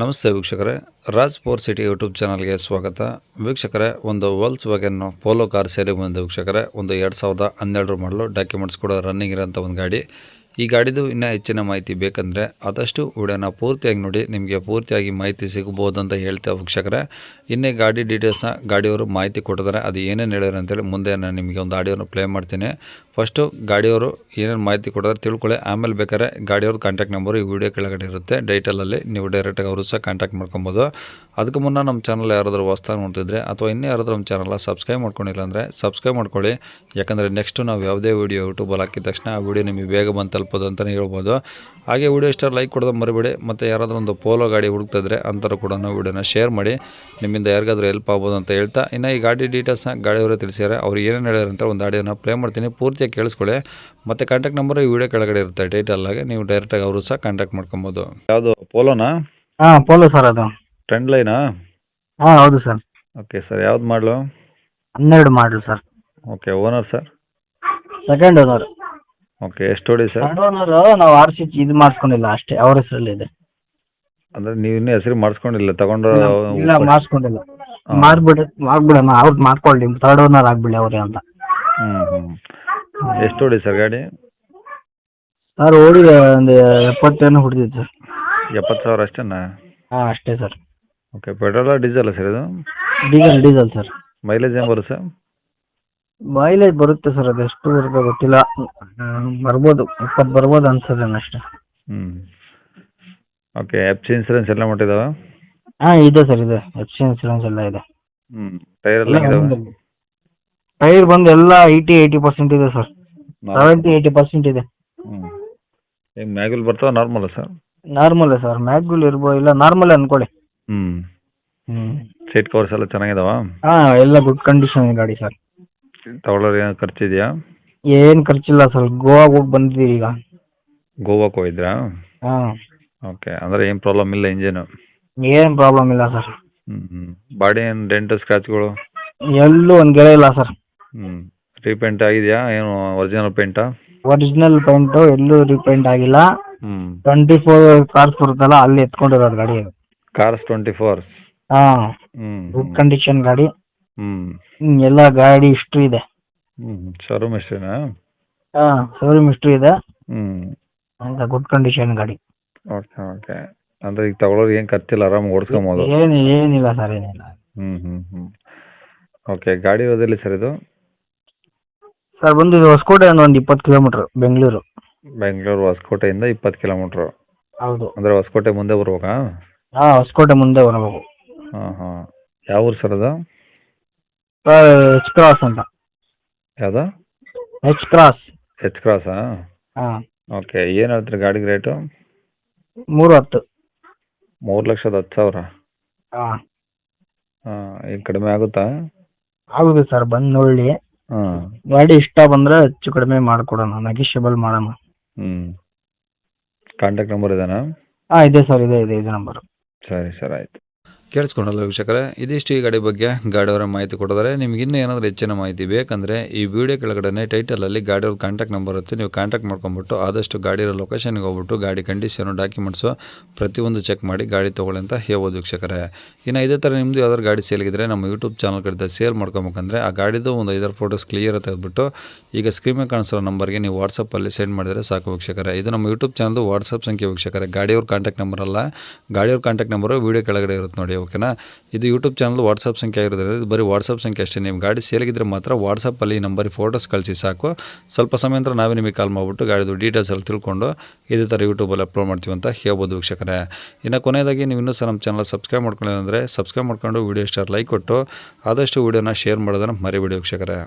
ನಮಸ್ತೆ ವೀಕ್ಷಕರೇ, Raj four city YouTube ಚಾನಲ್ಗೆ ಸ್ವಾಗತ. ವೀಕ್ಷಕರೇ, ಒಂದು ವಲ್ಸ್ ವ್ಯಾಗನ್ ಪೋಲೋ ಕಾರ್ ಸೇರಿ ಬಂದ ವೀಕ್ಷಕರೇ. ಒಂದು ಎರಡು ಸಾವಿರದ ಹನ್ನೆರಡು ಮಾಡಲು ಡಾಕ್ಯುಮೆಂಟ್ಸ್ ಕೂಡ ರನ್ನಿಂಗ್ ಇರೋಂಥ ಒಂದು ಗಾಡಿ. ಈ ಗಾಡಿದು ಇನ್ನೂ ಹೆಚ್ಚಿನ ಮಾಹಿತಿ ಬೇಕಂದರೆ ಆದಷ್ಟು ವಿಡಿಯೋನ ಪೂರ್ತಿಯಾಗಿ ನೋಡಿ, ನಿಮಗೆ ಪೂರ್ತಿಯಾಗಿ ಮಾಹಿತಿ ಸಿಗ್ಬೋದು ಅಂತ ಹೇಳ್ತಾ ವೀಕ್ಷಕರೇ. ಇನ್ನೇ ಗಾಡಿ ಡೀಟೇಲ್ಸ್ನ ಗಾಡಿಯವರು ಮಾಹಿತಿ ಕೊಟ್ಟಿದ್ದಾರೆ. ಅದು ಏನೇನು ಹೇಳಿದ್ರು ಅಂತೇಳಿ ಮುಂದೆ ನಾನು ನಿಮಗೆ ಒಂದು ಆಡಿಯೋನ ಪ್ಲೇ ಮಾಡ್ತೀನಿ. ಫಸ್ಟು ಗಾಡಿಯವರು ಏನೇನು ಮಾಹಿತಿ ಕೊಟ್ಟಿದ್ದಾರೆ ತಿಳ್ಕೊಳ್ಳಿ. ಆಮೇಲೆ ಬೇಕಾದ್ರೆ ಗಾಡಿಯವ್ರ ಕಾಂಟ್ಯಾಕ್ಟ್ ನಂಬರು ಈ ವಿಡಿಯೋ ಕೆಳಗಡೆ ಇರುತ್ತೆ. ಡೈಟಲಲ್ಲಿ ನೀವು ಡೈರೆಕ್ಟಾಗಿ ಅವರು ಸಹ ಕಾಂಟ್ಯಾಕ್ಟ್ ಮಾಡ್ಕೊಬೋದು. ಅದಕ್ಕೆ ಮುನ್ನ ನಮ್ಮ ಚಾನಲ್ ಯಾರಾದರೂ ಹೊಸ್ದಾಗಿ ನೋಡ್ತಿದ್ರೆ ಅಥವಾ ಇನ್ನೂ ಯಾರಾದರೂ ನಮ್ಮ ಚಾನಲ್ನ ಸಬ್ಸ್ಕ್ರೈಬ್ ಮಾಡ್ಕೊಂಡಿಲ್ಲ ಅಂದರೆ ಸಬ್ಸ್ಕ್ರೈಬ್ ಮಾಡ್ಕೊಳ್ಳಿ. ಯಾಕಂದರೆ ನೆಕ್ಸ್ಟು ನಾವು ಯಾವುದೇ ವಿಡಿಯೋ ಯೂಟ್ಯೂಬಲ್ಲಿ ಹಾಕಿದ ತಕ್ಷಣ ಆ ವಿಡಿಯೋ ನಿಮಗೆ ಬೇಗ ಬಂದು ತಲುಪೋದು ಅಂತಲೇ ಹೇಳ್ಬೋದು. ಹಾಗೆ ವಿಡಿಯೋ ಇಷ್ಟ ಲೈಕ್ ಕೊಡೋದು ಮರಿಬೇಡಿ. ಮತ್ತು ಯಾರಾದರೂ ಒಂದು ಪೋಲೋ ಗಾಡಿ ಹುಡುಕ್ತಿದ್ರೆ ಅಂಥವ್ರು ಕೂಡ ವಿಡಿಯೋನ ಶೇರ್ ಮಾಡಿ. ನಿಮ್ಮಿಂದ ಯಾರಿಗಾದ್ರೂ ಹೆಲ್ಪ್ ಆಗ್ಬೋದು ಅಂತ ಹೇಳ್ತಾ. ಇನ್ನು ಈ ಗಾಡಿ ಡೀಟೇಲ್ಸ್ನ ಗಾಡಿಯವರೇ ತಿಳಿಸಿದ್ದಾರೆ. ಅವ್ರು ಏನೇನು ಹೇಳ್ಯಾರ ಅಂತ ಒಂದು ಆಡಿಯೋನ ಪ್ಲೇ ಮಾಡ್ತೀನಿ. ಪೂರ್ತಿಯಾಗಿ ಕೇಳಿಸ್ಕೊಳ್ಳಿ. ಮತ್ತು ಕಾಂಟ್ಯಾಕ್ಟ್ ನಂಬರ್ ಈ ವಿಡಿಯೋ ಕೆಳಗಡೆ ಇರುತ್ತೆ. ಟೈಟಲ್ಲಾಗೆ ನೀವು ಡೈರೆಕ್ಟಾಗಿ ಅವರು ಸಹ ಕಾಂಟ್ಯಾಕ್ಟ್ ಮಾಡ್ಕೊಬೋದು. ಯಾವುದು ಪೋಲೋನಾ ಹಾಂ ಪೋಲೋ ಸರ್ ಅದು. ಟ್ರೆಂಡ್ ಲೈನಾ ಹಾಂ ಹೌದು ಸರ್ ಓಕೆ ಸರ್ ಯಾವ್ದು ಮಾಡಲು ಹನ್ನೆರಡು ಮಾಡಲು sir okay owner sir second owner okay ಎಷ್ಟು ಹೊಡಿ ಸರ್? ಥರ್ಡ್ ಓನರ್ ನಾವು ಆರ್ ಸಿ ಇದು ಮಾಡಿಸ್ಕೊಂಡಿಲ್ಲ ಅಷ್ಟೇ ಅವ್ರ ಹೆಸರಲ್ಲಿದೆ. ಅಂದ್ರೆ ನೀವು ಇನ್ನೂ ಹೆಸರು ಮಾಡಿಸ್ಕೊಂಡಿಲ್ಲ ತಗೊಂಡು ಇಲ್ಲ ಮಾಡಿಸ್ಕೊಂಡಿಲ್ಲ. ಹಾ. ಮಾಡ್ಬಿಡಿ ಮಾಡ್ಬಿಡೋಣ ಅವ್ರು ಮಾಡ್ಕೊಳ್ಳಿ ಥರ್ಡ್ ಓನರ್ ಆಗ್ಬಿಡಿ ಅವರೇ ಅಂತ. ಹ್ಞೂ ಹ್ಞೂ ಎಷ್ಟು ಹೊಡಿ ಸರ್ ಗಾಡಿ? ಸರ್ ಓಡಿ ಒಂದು ಎಪ್ಪತ್ತೇನು ಹೊಡೆದಿತ್ತು ಸರ್. ಎಪ್ಪತ್ತು ಸಾವಿರ ಅಷ್ಟೇನಾ? ಹಾಂ ಅಷ್ಟೇ sir. Okay petrol diesel sir ಇದು? Diesel diesel sir. ಮೈಲೇಜ್ ಏನು ಬರುತ್ತೆ? ಸರ್ ಮೈಲೇಜ್ ಬರುತ್ತೆ ಸರ್ ಅದು ಎಷ್ಟು ಬರುತ್ತೆ ಗೊತ್ತಿಲ್ಲ. ಹ್ಮ್, ಬರ್ಬೋದು ಇಪ್ಪತ್ತು ಬರ್ಬೋದು ಅನ್ಸೋದೇನು ಅಷ್ಟೇ. ಹ್ಞೂ ಓಕೆ ಎಫ್ ಸಿ ಇನ್ಸೂರೆನ್ಸ್ ಎಲ್ಲ ಮಾಡಿದಾವ ಹಾಂ ಇದೆ ಸರ್ ಇದೆ. ಎಫ್ ಸಿ ಇನ್ಸೂರೆನ್ಸ್ ಎಲ್ಲ ಇದೆ. ಹ್ಞೂ ಟೈರ್ ಎಲ್ಲ ಇದಾವೆ ಟೈರ್ ಬಂದು ಎಲ್ಲ ಏಯ್ಟಿ ಏಯ್ಟಿ ಪರ್ಸೆಂಟ್ ಇದೆ ಸರ್ ಸೆವೆಂಟಿ ಏಯ್ಟಿ ಪರ್ಸೆಂಟ್ ಇದೆ. ಹ್ಞೂ ಈಗ ಮ್ಯಾಗುಲ್ ಬರ್ತಾವೆ ನಾರ್ಮಲ್ ಸರ್ ನಾರ್ಮಲ್ ಸರ್ ಮ್ಯಾಗ್ಗುಲ್ ಇರ್ಬೋದು ಇಲ್ಲ ನಾರ್ಮಲ್ ಅನ್ಕೊಳ್ಳಿ. ಹ್ಞೂ ಹ್ಞೂ ಸೀಟ್ ಕವರ್ಸ್ ಎಲ್ಲ ಚೆನ್ನಾಗಿದಾವ? ಹಾಂ ಎಲ್ಲ ಗುಡ್ ಕಂಡೀಷನ್ ಗಾಡಿ ಸರ್ ತಗೊಳ್ಳೋರು ಏನು ಖರ್ಚಿದೆಯಾ? ಏನು ಖರ್ಚಿಲ್ಲ ಸರ್. ಗೋವಾಗ ಹೋಗಿ ಬಂದಿದ್ದೀವಿ ಈಗ. ಗೋವಾಕ್ಕೆ ಹೋಗಿದ್ರಾ? ಹಾ. ಓಕೆ. ಅಂದರೆ ಏನು ಪ್ರಾಬ್ಲಮ್ ಇಲ್ಲ ಇಂಜಿನು ಏನು ಪ್ರಾಬ್ಲಮ್ ಇಲ್ಲ ಸರ್. ಹ್ಞೂ ಹ್ಞೂ ಬಾಡಿ ಏನು ಡೆಂಟು ಸ್ಕ್ರಾಚ್ಗಳು ಎಲ್ಲೂ ಒಂದು ಗೆಳೆ ಇಲ್ಲ ಸರ್. ಹ್ಞೂ ರೀಪೇಂಟ್ ಆಗಿದೆಯಾ? ಏನು ಒರಿಜಿನಲ್ ಪೇಂಟಾ ಒರಿಜಿನಲ್ ಪೇಂಟು ಎಲ್ಲೂ ರೀಪೇಂಟ್ ಆಗಿಲ್ಲ. ಹ್ಞೂ ಟ್ವೆಂಟಿ ಫೋರ್ ಕಾರ್ಸ್ ಬರುತ್ತಲ್ಲ ಅಲ್ಲಿ ಎತ್ಕೊಂಡಿರೋದು ಗಾಡಿ. ಕಾರ್ಸ್ ಟ್ವೆಂಟಿ ಫೋರ್ ಹಾಂ ಹ್ಞೂ ಗುಡ್ ಕಂಡೀಷನ್ ಗಾಡಿ. ಹ್ಮ್, ಎಲ್ಲ ಗಾಡಿ ಹಿಸ್ಟ್ರಿ ಇದೆ. ಹ್ಞೂ ಶೋರೂಮ್ ಎಷ್ಟೇನಾ ಹಾ ಶೋರೂಮ್ ಹಿಸ್ಟ್ರಿ ಇದೆ. ಹ್ಞೂ ಅಂತ ಗುಡ್ ಕಂಡೀಷನ್ ಗಾಡಿ. ಓಕೆ ಓಕೆ ಅಂದ್ರೆ ಈಗ ತಗೊಳ್ಳೋರು ಏನ್ ಕತ್ತಿಲ್ಲ ಆರಾಮಾಗಿ ಓಡಿಸ್ಕೊಬೋದು. ಏನು ಏನಿಲ್ಲ ಸರ್ ಏನಿಲ್ಲ. ಹ್ಮ್ ಹ್ಮ್ ಓಕೆ ಗಾಡಿ ಇರೋದಿಲ್ಲ ಸರ್ ಇದು? ಸರ್ ಬಂದು ಇದು ಹೊಸಕೋಟೆಯಿಂದ ಒಂದು ಇಪ್ಪತ್ತು ಕಿಲೋಮೀಟರ್ ಬೆಂಗಳೂರು. ಬೆಂಗಳೂರು ಹೊಸಕೋಟೆಯಿಂದ ಇಪ್ಪತ್ತು ಕಿಲೋಮೀಟ್ರು ಹೌದು. ಅಂದರೆ ಹೊಸಕೋಟೆ ಮುಂದೆ ಬರ್ಬೇಕಾ? ಹಾಂ ಹೊಸಕೋಟೆ ಮುಂದೆ ಬರಬೇಕು. ಹಾ ಹಾಂ. ಯಾವ ಊರು ಸರ್ ಅದು? ಎಚ್ ಕ್ರಾಸ್ ಅಂತ. ಯಾವುದು? ಎಚ್ ಕ್ರಾಸ್ ಎಚ್ ಕ್ರಾಸಾ ಹಾಂ. ಓಕೆ ಏನು ಹೇಳ್ತೀರಿ ಗಾಡಿಗೆ ರೇಟು ಮೂರು ಹತ್ತು ಮೂರು ಲಕ್ಷದ ಹತ್ತು ಸಾವಿರ? ಹಾಂ. ಹಾಂ ಈಗ ಕಡಿಮೆ ಆಗುತ್ತಾ? ಆಗುತ್ತೆ ಸರ್ ಬಂದು ನೋಡಿ. ಹಾಂ. ಗಾಡಿ ಇಷ್ಟ ಬಂದರೆ ಹೆಚ್ಚು ಕಡಿಮೆ ಮಾಡಿಕೊಡೋಣ ನೆಗಿಷಿಯಬಲ್ ಮಾಡೋಣ. ಹ್ಞೂ ಕಾಂಟ್ಯಾಕ್ಟ್ ನಂಬರ್ ಇದೇನಾ? ಹಾಂ ಇದೆ ಸರ್ ಇದೆ ಇದೆ ಇದೆ ನಂಬರು ಸರಿ ಸರ್ ಆಯಿತು. ಕೇಳಿಸ್ಕೊಂಡಲ್ಲ ವೀಕ್ಷಕರೇ, ಇದಿಷ್ಟು ಈ ಗಾಡಿ ಬಗ್ಗೆ ಗಾಡಿಯವರ ಮಾಹಿತಿ ಕೊಡಿದರೆ ನಿಮ್ಗೆ ಇನ್ನೂ ಏನಾದರೂ ಹೆಚ್ಚಿನ ಮಾಹಿತಿ ಬೇಕಂದರೆ ಈ ವಿಡಿಯೋ ಕೆಳಗಡೆ ಟೈಟಲಲ್ಲಿ ಗಾಡಿಯವ್ರ ಕಾಂಟ್ಯಾಕ್ಟ್ ನಂಬರ್ ಇರುತ್ತೆ. ನೀವು ಕಾಂಟ್ಯಾಕ್ಟ್ ಮಾಡ್ಕೊಂಬಿಟ್ಟು ಆದಷ್ಟು ಗಾಡಿಯ ಲೊಕೇಶನ್ಗೆ ಹೋಗ್ಬಿಟ್ಟು ಗಾಡಿ ಕಂಡೀಷನು ಡಾಕ್ಯುಮೆಂಟ್ಸು ಪ್ರತಿಯೊಂದು ಚೆಕ್ ಮಾಡಿ ಗಾಡಿ ತೊಗೊಳ್ಳಿ ಅಂತ ಹೇಳ್ಬೋದು ವೀಕ್ಷಕರೇ. ಇನ್ನು ಇದೇ ಥರ ನಿಮ್ಮದು ಯಾವ್ದಾದ್ರು ಗಾಡಿ ಸೇಲ್ಗಿದ್ರೆ ನಮ್ಮ ಯೂಟ್ಯೂಬ್ ಚಾನಲ್ ಕಡೆ ಸೇಲ್ ಮಾಡ್ಕೊಬೇಕಂದ್ರೆ ಆ ಗಾಡಿದು ಒಂದು ಐದಾರು ಫೋಟೋಸ್ ಕ್ಲಿಯರ್ ತೆಗೆದ್ಬಿಟ್ಟು ಈಗ ಸ್ಕ್ರೀನ್ ಮೇಲೆ ಕಾಣಿಸೋ ನಂಬರ್ಗೆ ನೀವು ವಾಟ್ಸಪ್ಪಲ್ಲಿ ಸೆಂಡ್ ಮಾಡಿದರೆ ಸಾಕು ವೀಕ್ಷಕರೇ. ಇದು ನಮ್ಮ ಯೂಟ್ಯೂಬ್ ಚಾನಲ್ದು ವಾಟ್ಸಪ್ ಸಂಖ್ಯೆ ವೀಕ್ಷಕರೇ. ಗಾಡಿಯವ್ರ ಕಾಂಟ್ಯಾಕ್ಟ್ ನಂಬರ್ ಅಲ್ಲ. ಗಾಡಿಯವ್ರ ಕಾಂಟ್ಯಾಕ್ಟ್ ನಂಬರು ವೀಡಿಯೋ ಕೆಳಗಡೆ ಇರುತ್ತೆ ನೋಡಿ ಓಕೆನಾ ಇದು ಯೂಟ್ಯೂಬ್ ಚಾನಲ್ ವಾಟ್ಸಪ್ ಸಂಖ್ಯೆ ಆಗಿರೋದ್ರಿಂದ ಇದು ಬರೀ ವಾಟ್ಸಪ್ ಸಂಖ್ಯೆ ಅಷ್ಟೇ. ನಿಮ್ಮ ಗಾಡಿ ಸೇಲಿಗಿದ್ರೆ ಮಾತ್ರ ವಾಟ್ಸಪ್ಪಲ್ಲಿ ಈ ನಂಬರಿಗೆ ಫೋಟೋಸ್ ಕಳಿಸಿ ಸಾಕು. ಸ್ವಲ್ಪ ಸಮಯ ನಂತರ ನಾವೇ ನಿಮಗೆ ಕಾಲ್ ಮಾಡಿಬಿಟ್ಟು ಗಾಡಿದು ಡೀಟೇಲ್ಸ್ ಎಲ್ಲ ತಿಳ್ಕೊಂಡು ಇದೇ ಥರ ಯೂಟ್ಯೂಬಲ್ಲಿ ಅಪ್ಲೋಡ್ ಮಾಡ್ತೀವಿ ಅಂತ ಹೇಳ್ಬೋದು ವೀಕ್ಷಕರೇ. ಇನ್ನು ಕೊನೆಯದಾಗಿ ನೀವು ಇನ್ನೂ ಸಹ ನಮ್ಮ ಚಾನಲ್ ಸಬ್ಸ್ಕ್ರೈಬ್ ಮಾಡ್ಕೊಳ್ಳಿ ಅಂದರೆ ಸಬ್ಸ್ಕ್ರೈಬ್ ಮಾಡ್ಕೊಂಡು ವೀಡಿಯೋ ಸ್ಟಾರ್ ಲೈಕ್ ಕೊಟ್ಟು ಆದಷ್ಟು ವೀಡಿಯೋನ ಶೇರ್ ಮಾಡೋದನ್ನು ಮರಿಬೇಡಿ ವೀಕ್ಷಕರೇ.